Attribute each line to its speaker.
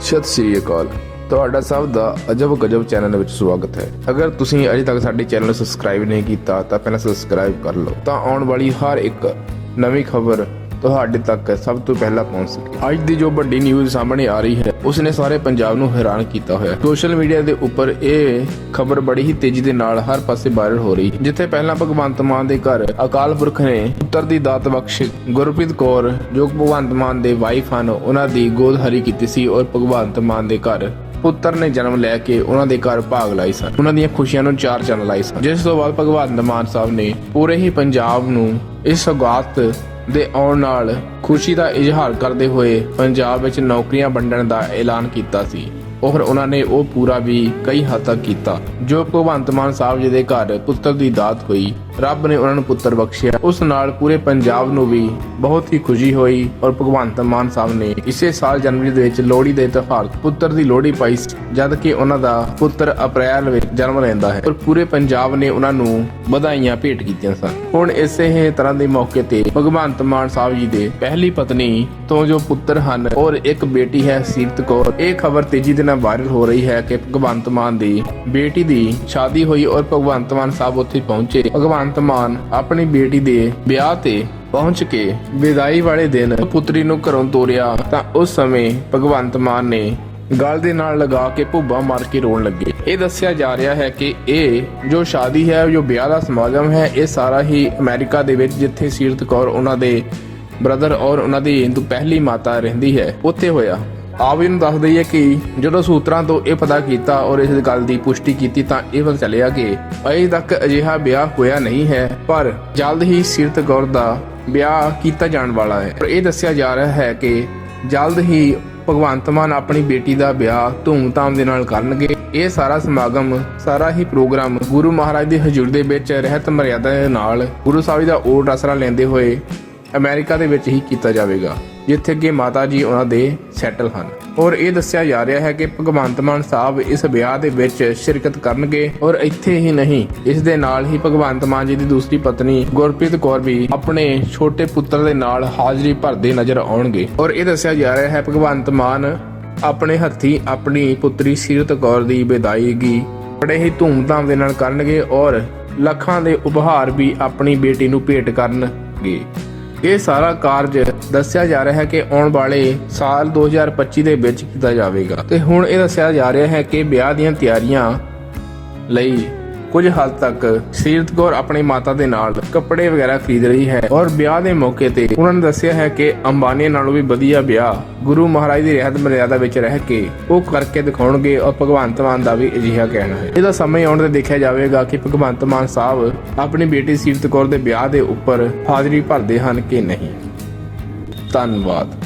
Speaker 1: ਸਤਿ ਸ੍ਰੀ ਅਕਾਲ। ਤੁਹਾਡਾ ਸਭ ਦਾ ਅਜਬ ਗਜਬ ਚੈਨਲ ਵਿੱਚ ਸਵਾਗਤ ਹੈ। ਅਗਰ ਤੁਸੀਂ ਅਜੇ ਤੱਕ ਸਾਡੇ ਚੈਨਲ ਨੂੰ ਸਬਸਕ੍ਰਾਈਬ ਨਹੀਂ ਕੀਤਾ, ਤਾਂ ਪਹਿਲਾਂ ਸਬਸਕ੍ਰਾਈਬ ਕਰ ਲਓ। ਤਾਂ ਆਉਣ ਵਾਲੀ ਹਰ ਇੱਕ ਨਵੀਂ ਖਬਰ ਤੁਹਾਡੇ ਤੱਕ ਸਭ ਤੋਂ ਪਹਿਲਾਂ ਪਹੁੰਚ ਸਕੇ। ਅੱਜ ਦੀ ਜੋ ਵੱਡੀ ਨਿਊਜ਼ ਸਾਹਮਣੇ ਆ ਰਹੀ ਹੈ ਉਸ ਨੇ ਸਾਰੇ ਪੰਜਾਬ ਨੂੰ ਹੈਰਾਨ ਕੀਤਾ ਹੋਇਆ। ਸੋਸ਼ਲ ਮੀਡੀਆ ਦੇ ਉੱਪਰ ਇਹ ਖਬਰ ਬੜੀ ਹੀ ਤੇਜ਼ੀ ਦੇ ਨਾਲ ਹਰ ਪਾਸੇ ਵਾਇਰਲ ਹੋ ਰਹੀ ਹੈ, ਜਿੱਥੇ ਪਹਿਲਾਂ ਭਗਵੰਤ ਮਾਨ ਦੇ ਘਰ ਅਕਾਲ ਪੁਰਖ ਨੇ ਪੁੱਤਰ ਦੀ ਦਾਤ ਬਖਸ਼। ਗੁਰਪ੍ਰੀਤ ਕੌਰ, ਜੋ ਭਗਵੰਤ ਮਾਨ ਦੇ ਵਾਈਫ ਹਨ, ਉਹਨਾਂ ਦੀ ਗੋਦ ਹਰੀ ਕੀਤੀ ਸੀ ਔਰ ਭਗਵੰਤ ਮਾਨ ਦੇ ਘਰ ਪੁੱਤਰ ਨੇ ਜਨਮ ਲੈ ਕੇ ਉਹਨਾਂ ਦੇ ਘਰ ਭਾਗ ਲਾਈ ਸਨ। ਉਹਨਾਂ ਦੀਆਂ ਖੁਸ਼ੀਆਂ ਨੂੰ ਚਾਰ ਚੰਨ ਲਾਈ ਸਨ। ਜਿਸ ਤੋਂ ਬਾਅਦ ਭਗਵੰਤ ਮਾਨ ਸਾਹਿਬ ਨੇ ਪੂਰੇ ਹੀ ਪੰਜਾਬ ਨੂੰ ਇਸ ਸੌਗਾਤ ਦੇ ਆਉਣ ਨਾਲ ਖੁਸ਼ੀ ਦਾ ਇਜ਼ਹਾਰ ਕਰਦੇ ਹੋਏ ਪੰਜਾਬ ਵਿੱਚ ਨੌਕਰੀਆਂ ਵੰਡਣ ਦਾ ਐਲਾਨ ਕੀਤਾ ਸੀ। ਔਰ ਉਹਨਾਂ ਨੇ ਉਹ ਪੂਰਾ ਵੀ ਕਈ ਹੱਦ ਤੱਕ ਕੀਤਾ। ਜੋ ਭਗਵੰਤ ਮਾਨ ਸਾਹਿਬ ਜੀ ਦੇ ਘਰ ਪੁੱਤਰ ਦੀ ਦਾਤ ਹੋਈ ਰੱਬ ਨੇ ਉਹਨਾਂ ਨੂੰ ਪੁੱਤਰ ਬਖਸ਼ਿਆ। ਉਸ ਨਾਲ ਪੂਰੇ ਪੰਜਾਬ ਨੂੰ ਵੀ ਬਹੁਤ ਹੀ ਖੁਸ਼ੀ ਹੋਈ ਔਰ ਭਗਵੰਤ ਮਾਨ ਸਾਹਿਬ ਨੇ ਇਸੇ ਸਾਲ ਜਨਵਰੀ ਦੇ ਵਿੱਚ ਲੋਹੜੀ ਦੇ ਤਿਉਹਾਰ ਪੁੱਤਰ ਦੀ ਲੋਹੜੀ ਪਾਈ ਜਦ ਕਿ ਉਹਨਾਂ ਦਾ ਪੁੱਤਰ ਅਪ੍ਰੈਲ ਵਿੱਚ ਜਨਮ ਲੈਂਦਾ ਹੈ। ਔਰ ਪੂਰੇ ਪੰਜਾਬ ਨੇ ਉਹਨਾਂ ਨੂੰ ਵਧਾਈਆਂ ਭੇਟ ਕੀਤੀਆਂ ਸਨ। ਹੁਣ ਇਸੇ ਹੀ ਤਰ੍ਹਾਂ ਦੇ ਮੌਕੇ ਤੇ ਭਗਵੰਤ ਮਾਨ ਸਾਹਿਬ ਜੀ ਦੇ ਪਹਿਲੀ ਪਤਨੀ ਤੋਂ ਜੋ ਪੁੱਤਰ ਹਨ ਔਰ ਇੱਕ ਬੇਟੀ ਹੈ ਸੀਰਤ ਕੌਰ, ਇਹ ਖਬਰ ਤੇਜ਼ੀ ਦੇ ਨਾਲ ਵਾਇਰਲ ਹੋ ਰਹੀ ਹੈ ਕਿ ਭਗਵੰਤ ਮਾਨ ਦੀ ਬੇਟੀ ਦੀ ਸ਼ਾਦੀ ਹੋਈ ਔਰ ਭਗਵੰਤ ਮਾਨ ਸਾਹਿਬ ਉੱਥੇ ਪਹੁੰਚੇ। ਭਗਵੰਤ ਮਾਨ ਆਪਣੀ ਬੇਟੀ ਦੇ ਵਿਆਹ ਤੇ ਪਹੁੰਚ ਕੇ ਵਿਦਾਈ ਵਾਲੇ ਦਿਨ ਪੁੱਤਰੀ ਨੂੰ ਘਰੋਂ ਤੋਰਿਆ ਤਾਂ ਉਸ ਸਮੇਂ ਭਗਵੰਤ ਮਾਨ ਨੇ ਗਲ ਦੇ ਨਾਲ ਲਗਾ ਕੇ ਭੁੱਬਾ ਮਾਰ ਕੇ ਰੋਣ ਲੱਗੇ। ਇਹ ਦੱਸਿਆ ਜਾ ਰਿਹਾ ਹੈ ਕਿ ਇਹ ਜੋ ਸ਼ਾਦੀ ਹੈ, ਜੋ ਵਿਆਹ ਦਾ ਸਮਾਗਮ ਹੈ, ਇਹ ਸਾਰਾ ਹੀ ਅਮਰੀਕਾ ਦੇ ਵਿੱਚ ਜਿੱਥੇ ਸੀਰਤ ਕੌਰ, ਉਹਨਾਂ ਦੇ ਬ੍ਰਦਰ ਔਰ ਉਹਨਾਂ ਦੀ ਹਿੰਦੂ ਪਹਿਲੀ ਮਾਤਾ ਰਹਿੰਦੀ ਹੈ, ਉੱਥੇ ਹੋਇਆ। ਆਪ ਜੀ ਨੂੰ ਦੱਸ ਦਈਏ ਕਿ ਜਦੋਂ ਸੂਤਰਾਂ ਤੋਂ ਇਹ ਪਤਾ ਕੀਤਾ ਔਰ ਇਸ ਗੱਲ ਦੀ ਪੁਸ਼ਟੀ ਕੀਤੀ ਤਾਂ ਇਹ ਪਤਾ ਚੱਲਿਆ ਕਿ ਅਜੇ ਤੱਕ ਅਜਿਹਾ ਵਿਆਹ ਹੋਇਆ ਨਹੀਂ ਹੈ, ਪਰ ਜਲਦ ਹੀ ਸਿਰਤ ਗੌਰ ਦਾ ਵਿਆਹ ਕੀਤਾ ਜਾਣ ਵਾਲਾ ਹੈ। ਔਰ ਇਹ ਦੱਸਿਆ ਜਾ ਰਿਹਾ ਹੈ ਕਿ ਜਲਦ ਹੀ ਭਗਵੰਤ ਮਾਨ ਆਪਣੀ ਬੇਟੀ ਦਾ ਵਿਆਹ ਧੂਮਧਾਮ ਦੇ ਨਾਲ ਕਰਨਗੇ। ਇਹ ਸਾਰਾ ਸਮਾਗਮ, ਸਾਰਾ ਹੀ ਪ੍ਰੋਗਰਾਮ ਗੁਰੂ ਮਹਾਰਾਜ ਦੀ ਹਜ਼ੂਰ ਦੇ ਵਿੱਚ ਰਹਿਤ ਮਰਿਆਦਾ ਦੇ ਨਾਲ ਗੁਰੂ ਸਾਹਿਬ ਜੀ ਦਾ ਓਟ ਆਸਰਾ ਲੈਂਦੇ ਹੋਏ ਅਮਰੀਕਾ ਦੇ ਵਿੱਚ ਹੀ ਕੀਤਾ ਜਾਵੇਗਾ, ਜਿੱਥੇ ਕਿ ਮਾਤਾ ਜੀ ਉਹਨਾਂ ਦੇ ਸੈਟਲ ਹਨ। ਔਰ ਇਹ ਦੱਸਿਆ ਜਾ ਰਿਹਾ ਹੈ ਕਿ ਭਗਵੰਤ ਮਾਨ ਸਾਹਿਬ ਇਸ ਵਿਆਹ ਦੇ ਵਿੱਚ ਸ਼ਿਰਕਤ ਕਰਨਗੇ ਔਰ ਇੱਥੇ ਹੀ ਨਹੀਂ, ਇਸ ਦੇ ਨਾਲ ਹੀ ਭਗਵੰਤ ਮਾਨ ਜੀ ਦੀ ਦੂਸਰੀ ਪਤਨੀ ਗੁਰਪ੍ਰੀਤ ਕੌਰ ਵੀ ਆਪਣੇ ਛੋਟੇ ਪੁੱਤਰ ਦੇ ਨਾਲ ਹਾਜ਼ਰੀ ਭਰਦੇ ਨਜ਼ਰ ਆਉਣਗੇ। ਔਰ ਇਹ ਦੱਸਿਆ ਜਾ ਰਿਹਾ ਹੈ, ਭਗਵੰਤ ਮਾਨ ਆਪਣੇ ਹੱਥੀ ਆਪਣੀ ਪੁੱਤਰੀ ਸੀਰਤ ਕੌਰ ਦੀ ਵਿਦਾਇਗੀ ਬੜੇ ਹੀ ਧੂਮਧਾਮ ਦੇ ਨਾਲ ਕਰਨਗੇ ਔਰ ਲੱਖਾਂ ਦੇ ਉਪਹਾਰ ਵੀ ਆਪਣੀ ਬੇਟੀ ਨੂੰ ਭੇਟ ਕਰਨਗੇ। ਇਹ ਸਾਰਾ ਕਾਰਜ ਦੱਸਿਆ ਜਾ ਰਿਹਾ ਹੈ ਕਿ ਆਉਣ ਵਾਲੇ ਸਾਲ 2025 ਦੇ ਵਿੱਚ ਕੀਤਾ ਜਾਵੇਗਾ। ਤੇ ਹੁਣ ਇਹ ਦੱਸਿਆ ਜਾ ਰਿਹਾ ਹੈ ਕਿ ਵਿਆਹ ਦੀਆਂ ਤਿਆਰੀਆਂ ਲਈ ਕੁਝ ਹੱਦ ਤੱਕ ਸੀਰਤ ਕੌਰ ਆਪਣੇ ਮਾਤਾ ਦੇ ਨਾਲ ਕੱਪੜੇ ਵਗੈਰਾ ਖਰੀਦ ਰਹੀ ਹੈ ਔਰ ਵਿਆਹ ਦੇ ਮੌਕੇ ਤੇ ਉਹਨਾਂ ਨੇ ਦੱਸਿਆ ਹੈ ਕਿ ਅੰਬਾਨੀ ਨਾਲੋਂ ਵੀ ਵਧੀਆ ਵਿਆਹ ਗੁਰੂ ਮਹਾਰਾਜ ਦੀ ਰਹਿਤ ਮਰਿਆਦਾ ਵਿੱਚ ਰਹਿ ਕੇ ਉਹ ਕਰਕੇ ਦਿਖਾਉਣਗੇ ਔਰ ਭਗਵੰਤ ਮਾਨ ਦਾ ਵੀ ਅਜਿਹਾ ਕਹਿਣਾ ਹੈ। ਇਹਦਾ ਸਮੇਂ ਆਉਣ ਤੇ ਦੇਖਿਆ ਜਾਵੇਗਾ ਕਿ ਭਗਵੰਤ ਮਾਨ ਸਾਹਿਬ ਆਪਣੀ ਬੇਟੀ ਸੀਰਤ ਕੌਰ ਦੇ ਵਿਆਹ ਦੇ ਉੱਪਰ ਹਾਜ਼ਰੀ ਭਰਦੇ ਹਨ ਕਿ ਨਹੀਂ। ਧੰਨਵਾਦ।